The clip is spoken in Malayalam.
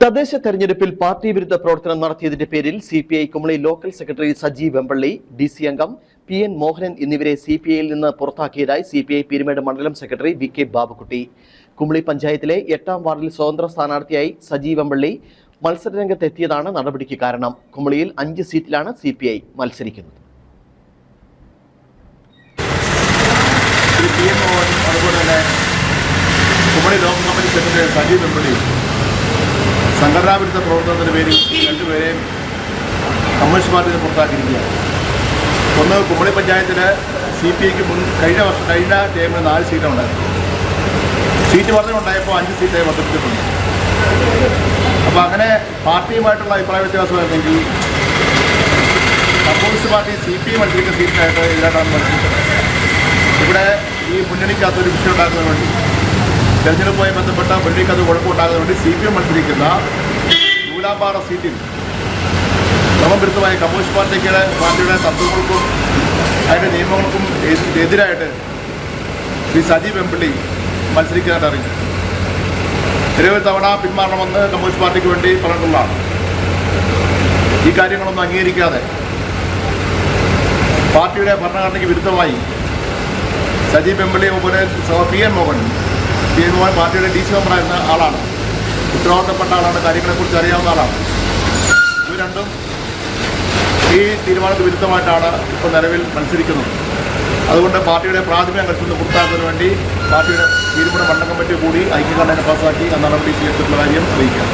തദ്ദേശ തെരഞ്ഞെടുപ്പിൽ പാർട്ടി വിരുദ്ധ പ്രവർത്തനം നടത്തിയതിന്റെ പേരിൽ C P I Kumily local secretary Sajeev Vempally D C അംഗം പി എൻ മോഹനൻ എന്നിവരെ സി പി ഐയിൽ നിന്ന് പുറത്താക്കിയതായി സി പി ഐ പീരുമേട് മണ്ഡലം secretary V K Babukutty. Kumily പഞ്ചായത്തിലെ എട്ടാം വാർഡിൽ സ്വതന്ത്ര സ്ഥാനാർത്ഥിയായി സജീവ് വെമ്പള്ളി മത്സരരംഗത്തെത്തിയതാണ് നടപടിക്ക് കാരണം. കുമളിയിൽ അഞ്ച് സീറ്റിലാണ് സി പി ഐ മത്സരിക്കുന്നത്. സജീവ് വെമ്പടി സംഘടനാ വിരുദ്ധ പ്രവർത്തനത്തിന്റെ പേരിൽ രണ്ടുപേരെയും കമ്മ്യൂണിസ്റ്റ് നിന്ന് പുറത്താക്കിയിരിക്കുകയാണ്. ഒന്ന് കുമളി പഞ്ചായത്തിൽ സി പി ഐക്ക് മുൻ കഴിഞ്ഞ വർഷം കഴിഞ്ഞ ടൈമിൽ നാല് സീറ്റുണ്ടായിരുന്നു. സീറ്റ് വർദ്ധനമുണ്ടായപ്പോൾ അഞ്ച് സീറ്റായി വർദ്ധിപ്പിച്ചിട്ടുണ്ട്. അപ്പോൾ അങ്ങനെ പാർട്ടിയുമായിട്ടുള്ള അഭിപ്രായ വ്യത്യാസമായിരുന്നെങ്കിൽ communist party C P I മത്സരിക്കുന്ന സീറ്റിനായിട്ട് ഇതിലായിട്ടാണ് മത്സരിച്ചത് ഇവിടെ ഈ മുന്നണിക്കകത്തൊരു വിഷയം ഉണ്ടാക്കുന്നതിന് വേണ്ടി തെരഞ്ഞെടുപ്പുമായി ബന്ധപ്പെട്ട മുന്നണിക്കകത്ത് കുഴപ്പമുണ്ടാകാൻ വേണ്ടി സി പി എം മത്സരിക്കുന്ന നൂലാമ്പാറ സീറ്റിൽ ക്രമവിരുദ്ധമായ കമ്മ്യൂണിസ്റ്റ് പാർട്ടിക്ക് പാർട്ടിയുടെ തത്വങ്ങൾക്കും അതിന്റെ നിയമങ്ങൾക്കും എതി- എതിരായിട്ട് ശ്രീ സജീവ് എംപിള്ളി മത്സരിക്കാനായിട്ട് അറിഞ്ഞു നിരവധി തവണ പിന്മാറണമെന്ന് കമ്മ്യൂണിസ്റ്റ് പാർട്ടിക്ക് വേണ്ടി പറഞ്ഞിട്ടുള്ളതാണ്. ഈ കാര്യങ്ങളൊന്നും അംഗീകരിക്കാതെ പാർട്ടിയുടെ ഭരണഘടനയ്ക്ക് വിരുദ്ധമായി സജീവ് എം എ പോലെ പി എൻ മോഹൻ മോഹൻ പാർട്ടിയുടെ ഡി സി മെമ്പറായിരുന്ന ആളാണ്. ഉത്തരവാദിത്തപ്പെട്ട ആളാണ്. കാര്യങ്ങളെക്കുറിച്ച് അറിയാവുന്ന ആളാണ്. ഇവ രണ്ടും ഈ തീരുമാനത്തിന് വിരുദ്ധമായിട്ടാണ് ഇപ്പോൾ നിലവിൽ മത്സരിക്കുന്നത്. അതുകൊണ്ട് പാർട്ടിയുടെ പ്രാഥമിക അംഗത്തിൽ പുറത്താക്കുന്നതിന് വേണ്ടി പാർട്ടിയുടെ തീരുമാന മണ്ഡലം കമ്മിറ്റി കൂടി ഐക്യകണ്ഠനെ പാസാക്കി ആ നടപടി സ്വീകരിച്ചിട്ടുള്ള കാര്യം അറിയിക്കാം.